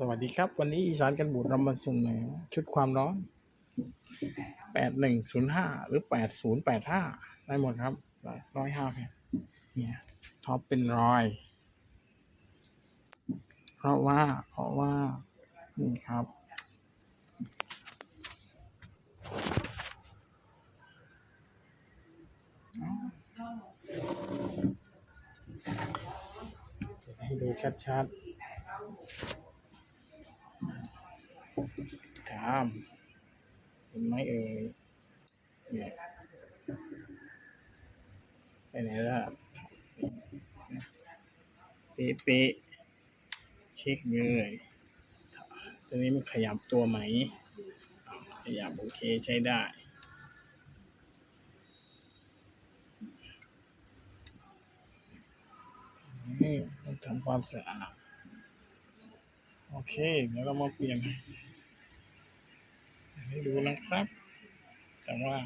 สวัสดีครับ วันนี้อีสานกันบูดเรามาเสนอชุดความร้อนแปดหนึ่งศูนย์ห้าหรือแปดศูนย์แปดห้าได้หมดครับ ร้อยห้าแผ่นเนี่ยท็อปเป็นรอย เพราะว่า เพราะว่า นี่ครับ ให้ดูชัดๆ ตามเห็นไหมเอ่ยเนี่ยไปไหนล่ะเป๊ะเช็คเลยตัวนี้มันขยับตัวไหม ขยับโอเคใช้ได้นี่ต้องทำความสะอาดโอเค เดี๋ยวเรามาเปลี่ยน ให้ดูนะครับ แต่ว่า